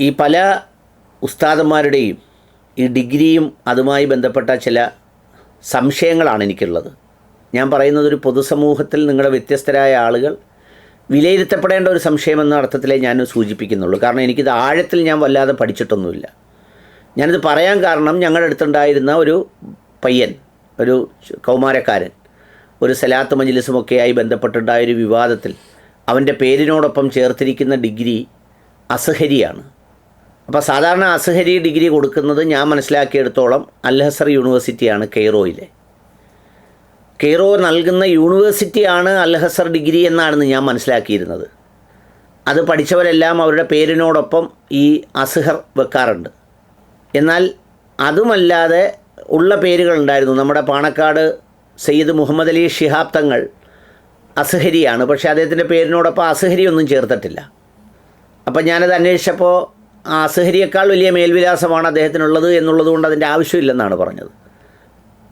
ഈ പല ഉസ്താദന്മാരുടെയും ഈ ഡിഗ്രിയും അതുമായി ബന്ധപ്പെട്ട ചില സംശയങ്ങളാണ് എനിക്കുള്ളത്. ഞാൻ പറയുന്നത് ഒരു പൊതുസമൂഹത്തിൽ നിങ്ങളുടെ വ്യത്യസ്തരായ ആളുകൾ വിലയിരുത്തപ്പെടേണ്ട ഒരു സംശയമെന്ന അർത്ഥത്തിലേ ഞാൻ സൂചിപ്പിക്കുന്നുള്ളൂ. കാരണം എനിക്കിത് ആഴത്തിൽ ഞാൻ വല്ലാതെ പഠിച്ചിട്ടൊന്നുമില്ല. ഞാനിത് പറയാൻ കാരണം ഞങ്ങളുടെ അടുത്തുണ്ടായിരുന്ന ഒരു പയ്യൻ ഒരു കൗമാരക്കാരൻ ഒരു സലാത്ത് മജിലിസുമൊക്കെയായി ബന്ധപ്പെട്ടുണ്ടായ ഒരു വിവാദത്തിൽ അവന്റെ പേരിനോടൊപ്പം ചേർത്തിരിക്കുന്ന ഡിഗ്രി അസഹരിയാണ്. അപ്പോൾ സാധാരണ അസഹരി ഡിഗ്രി കൊടുക്കുന്നത് ഞാൻ മനസ്സിലാക്കിയെടുത്തോളം അൽഹസർ യൂണിവേഴ്സിറ്റിയാണ് കെയ്റോയിലെ. കെയ്റോ നൽകുന്ന യൂണിവേഴ്സിറ്റിയാണ് അൽഹസർ ഡിഗ്രി എന്നാണെന്ന് ഞാൻ മനസ്സിലാക്കിയിരുന്നത്. അത് പഠിച്ചവരെല്ലാം അവരുടെ പേരിനോടൊപ്പം ഈ അസഹർ വെക്കാറുണ്ട്. എന്നാൽ അതുമല്ലാതെ ഉള്ള പേരുകളുണ്ടായിരുന്നു. നമ്മുടെ പാണക്കാട് സയ്യിദ് മുഹമ്മദ് അലി ഷിഹാബ് തങ്ങൾ അസഹരിയാണ്. പക്ഷേ അദ്ദേഹത്തിന്റെ പേരിനോടൊപ്പം അസഹരി ഒന്നും ചേർത്തിട്ടില്ല. അപ്പം ഞാനത് അന്വേഷിച്ചപ്പോൾ അസഹരിയേക്കാൾ വലിയ മേൽവിലാസമാണ് അദ്ദേഹത്തിനുള്ളത് എന്നുള്ളത് കൊണ്ട് അതിന്റെ ആവശ്യമില്ലെന്നാണ് പറഞ്ഞത്.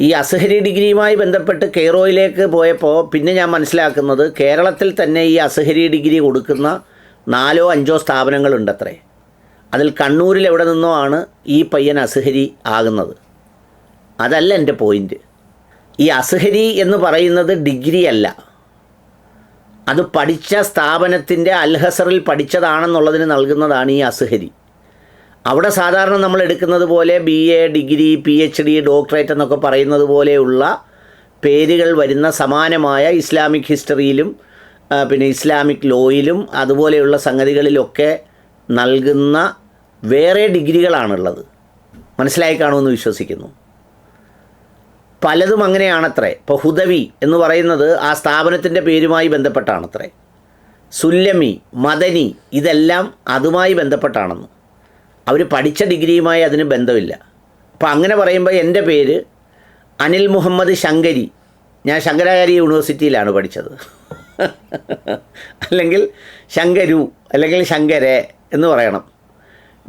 ഈ അസഹരി ഡിഗ്രിയുമായി ബന്ധപ്പെട്ട് കെയ്റോയിലേക്ക് പോയപ്പോൾ പിന്നെ ഞാൻ മനസ്സിലാക്കുന്നത് കേരളത്തിൽ തന്നെ ഈ അസഹരി ഡിഗ്രി കൊടുക്കുന്ന നാലോ അഞ്ചോ സ്ഥാപനങ്ങളുണ്ടത്രേ. അതിൽ കണ്ണൂരിൽ എവിടെ നിന്നോ ആണ് ഈ പയ്യൻ അസഹരി ആകുന്നത്. അതല്ല എന്റെ പോയിന്റ്. ഈ അസഹരി എന്ന് പറയുന്നത് ഡിഗ്രി അല്ല. അത് പഠിച്ച സ്ഥാപനത്തിന്റെ അൽഹസറിൽ പഠിച്ചതാണെന്നുള്ളതിന് നൽകുന്നതാണ് ഈ അസഹരി. അവിടെ സാധാരണ നമ്മൾ എടുക്കുന്നത് പോലെ B A degree P H D doctorate എന്നൊക്കെ പറയുന്നത് പോലെയുള്ള പേരുകൾ വരുന്ന സമാനമായ ഇസ്ലാമിക് ഹിസ്റ്ററിയിലും പിന്നെ ഇസ്ലാമിക് ലോയിലും അതുപോലെയുള്ള സംഗതികളിലൊക്കെ നൽകുന്ന വേറെ ഡിഗ്രികളാണുള്ളത്. മനസ്സിലായി കാണുമെന്ന് വിശ്വസിക്കുന്നു. പലതും അങ്ങനെയാണത്രേ. ഇപ്പോൾ ഹുദവി എന്ന് പറയുന്നത് ആ സ്ഥാപനത്തിന്റെ പേരുമായി ബന്ധപ്പെട്ടാണത്രേ. സുല്ലമി മദനി ഇതെല്ലാം അതുമായി ബന്ധപ്പെട്ടാണെന്ന്. അവർ പഠിച്ച ഡിഗ്രിയുമായി അതിന് ബന്ധമില്ല. അപ്പോൾ അങ്ങനെ പറയുമ്പോൾ എന്റെ പേര് അനിൽ മുഹമ്മദ് ശങ്കരി. ഞാൻ ശങ്കരാചാര്യ യൂണിവേഴ്സിറ്റിയിലാണ് പഠിച്ചത്. അല്ലെങ്കിൽ ശങ്കരു അല്ലെങ്കിൽ ശങ്കരെ എന്ന് പറയണം.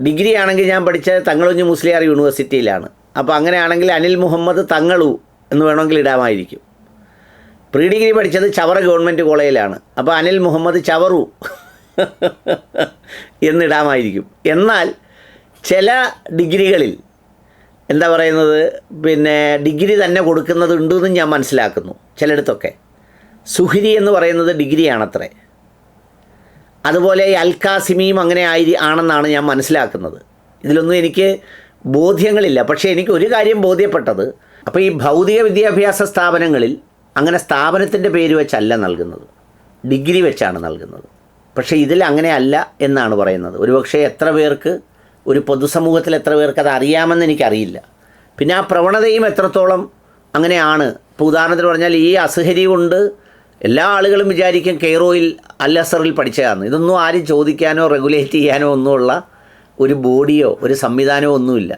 ഡിഗ്രി ആണെങ്കിൽ ഞാൻ പഠിച്ചത് തങ്ങളുഞ്ഞ് മുസ്ലിയാർ യൂണിവേഴ്സിറ്റിയിലാണ്. അപ്പോൾ അങ്ങനെയാണെങ്കിൽ അനിൽ മുഹമ്മദ് തങ്ങളു എന്ന് വേണമെങ്കിൽ ഇടാമായിരിക്കും. പ്രീ ഡിഗ്രി പഠിച്ചത് ചവറ ഗവൺമെന്റ് കോളേജിലാണ്. അപ്പോൾ അനിൽ മുഹമ്മദ് ചവറു എന്നിടാമായിരിക്കും എന്നാൽ ചില ഡിഗ്രികളിൽ എന്താ പറയുന്നത് പിന്നെ ഡിഗ്രി തന്നെ കൊടുക്കുന്നത് ഉണ്ടെന്നും ഞാൻ മനസ്സിലാക്കുന്നു ചിലയിടത്തൊക്കെ. സുഹിരി എന്ന് പറയുന്നത് ഡിഗ്രിയാണത്രേ. അതുപോലെ അൽക്കാസിമിയും അങ്ങനെ ആയി ആണെന്നാണ് ഞാൻ മനസ്സിലാക്കുന്നത്. ഇതിലൊന്നും എനിക്ക് ബോധ്യങ്ങളില്ല. പക്ഷേ എനിക്ക് ഒരു കാര്യം ബോധ്യപ്പെട്ടത് അപ്പോൾ ഈ ഭൗതിക വിദ്യാഭ്യാസ സ്ഥാപനങ്ങളിൽ അങ്ങനെ സ്ഥാപനത്തിന്റെ പേര് വെച്ചല്ല നൽകുന്നത്. ഡിഗ്രി വെച്ചാണ് നൽകുന്നത്. പക്ഷേ ഇതിൽ അങ്ങനെയല്ല എന്നാണ് പറയുന്നത്. ഒരുപക്ഷെ എത്ര പേർക്ക് ഒരു പൊതുസമൂഹത്തിൽ എത്ര പേർക്ക് അത് അറിയാമെന്ന് എനിക്കറിയില്ല. പിന്നെ ആ പ്രവണതയും എത്രത്തോളം അങ്ങനെയാണ്? ഇപ്പോൾ ഉദാഹരണത്തിന് പറഞ്ഞാൽ ഈ അസഹരി കൊണ്ട് എല്ലാ ആളുകളും വിചാരിക്കും കെയ്റോയിൽ അൽ അസറിൽ പഠിച്ചതാണ് ഇതൊന്നും ആരും ചോദിക്കാനോ റെഗുലേറ്റ് ചെയ്യാനോ ഒന്നുമുള്ള ഒരു ബോഡിയോ ഒരു സംവിധാനമോ ഒന്നുമില്ല.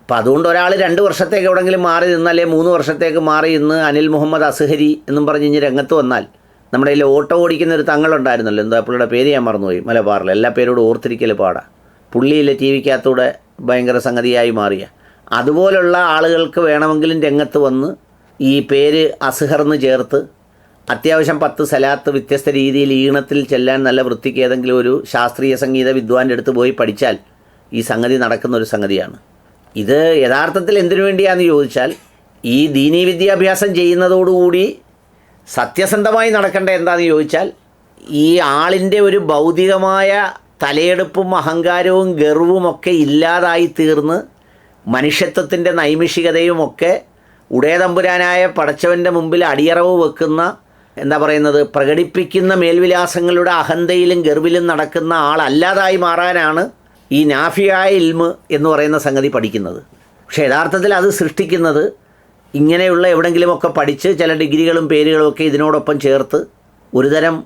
അപ്പം അതുകൊണ്ട് ഒരാൾ രണ്ട് വർഷത്തേക്ക് എവിടെങ്കിലും മാറി നിന്ന് അല്ലെങ്കിൽ മൂന്ന് വർഷത്തേക്ക് മാറി ഇന്ന് അനിൽ മുഹമ്മദ് അസഹരി എന്നും പറഞ്ഞ് ഇനി രംഗത്ത് വന്നാൽ നമ്മുടെ കയ്യിൽ ഓട്ടോ ഓടിക്കുന്ന ഒരു തങ്ങളുണ്ടായിരുന്നല്ലോ. എന്താ പുള്ളിയുടെ പേര് ഞാൻ മറന്നുപോയി. മലബാറിൽ. എല്ലാ പേരോടും ഓർത്തിരിക്കൽ പാടാ. പുള്ളിയിലെ ടി വിക്കകത്തൂടെ ഭയങ്കര സംഗതിയായി മാറിയ. അതുപോലുള്ള ആളുകൾക്ക് വേണമെങ്കിലും രംഗത്ത് വന്ന് ഈ പേര് അസ്ഹർന്ന് ചേർത്ത് അത്യാവശ്യം പത്ത് സലാത്ത് വ്യത്യസ്ത രീതിയിൽ ഈണത്തിൽ ചെല്ലാൻ നല്ല വൃത്തിക്ക് ഏതെങ്കിലും ഒരു ശാസ്ത്രീയ സംഗീത വിദ്വാന്റെ അടുത്ത് പോയി പഠിച്ചാൽ ഈ സംഗതി നടക്കുന്ന ഒരു സംഗതിയാണ്. ഇത് യഥാർത്ഥത്തിൽ എന്തിനു വേണ്ടിയാണെന്ന് ചോദിച്ചാൽ ഈ ദീനീ വിദ്യാഭ്യാസം ചെയ്യുന്നതോടുകൂടി സത്യസന്ധമായി നടക്കേണ്ട എന്താണെന്ന് ചോദിച്ചാൽ ഈ ആളിന്റെ ഒരു ഭൗതികമായ തലയെടുപ്പും അഹങ്കാരവും ഗർവും ഒക്കെ ഇല്ലാതായി തീർന്ന് മനുഷ്യത്വത്തിന്റെ നൈമിഷികതയും ഒക്കെ ഉടയതമ്പുരാനായ പടച്ചവന്റെ മുമ്പിൽ അടിയറവ് വെക്കുന്ന എന്താ പറയുന്നത് പ്രകടിപ്പിക്കുന്ന മേൽവിലാസങ്ങളുടെ അഹന്തയിലും ഗർവിലും നടക്കുന്ന ആളല്ലാതായി മാറാനാണ് ഈ നാഫിയായ ഇൽമ് എന്ന് പറയുന്ന സംഗതി പഠിക്കുന്നത്. പക്ഷേ യഥാർത്ഥത്തിൽ അത് സൃഷ്ടിക്കുന്നത് ഇങ്ങനെയുള്ള എവിടെങ്കിലുമൊക്കെ പഠിച്ച് ചില ഡിഗ്രികളും പേരുകളും ഒക്കെ ഇതിനോടൊപ്പം ചേർത്ത് ഒരുതരം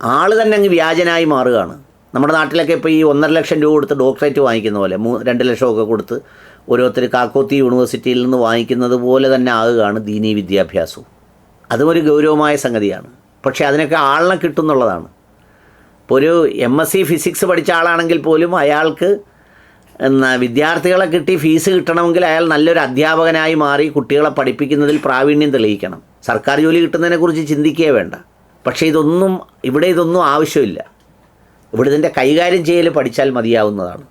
ആൾ തന്നെ അങ്ങ് വ്യാജനായി മാറുകയാണ്. നമ്മുടെ നാട്ടിലൊക്കെ ഇപ്പോൾ ഈ ഒന്നര ലക്ഷം രൂപ കൊടുത്ത് ഡോക്ടറേറ്റ് വാങ്ങിക്കുന്ന പോലെ മൂ രണ്ട് ലക്ഷമൊക്കെ കൊടുത്ത് ഓരോരുത്തർ കാക്കോത്തി യൂണിവേഴ്സിറ്റിയിൽ നിന്ന് വാങ്ങിക്കുന്നത് പോലെ തന്നെ ആകുകയാണ് ദീനീ വിദ്യാഭ്യാസവും. അതും ഒരു ഗൗരവമായ സംഗതിയാണ്. പക്ഷേ അതിനൊക്കെ ആളിനെ കിട്ടുന്നുള്ളതാണ്. ഇപ്പോൾ ഒരു എം എസ് സി ഫിസിക്സ് പഠിച്ച ആളാണെങ്കിൽ പോലും അയാൾക്ക് വിദ്യാർത്ഥികളെ കിട്ടി ഫീസ് കിട്ടണമെങ്കിൽ അയാൾ നല്ലൊരു അധ്യാപകനായി മാറി കുട്ടികളെ പഠിപ്പിക്കുന്നതിൽ പ്രാവീണ്യം തെളിയിക്കണം. സർക്കാർ ജോലി കിട്ടുന്നതിനെക്കുറിച്ച് ചിന്തിക്കുകയേ വേണ്ട. പക്ഷേ ഇതൊന്നും ഇവിടെ ഇതൊന്നും ആവശ്യമില്ല. ഇവിടെ ഇതിന്റെ കൈകാര്യം ചെയ്യൽ പഠിച്ചാൽ മതിയാവുന്നതാണ്.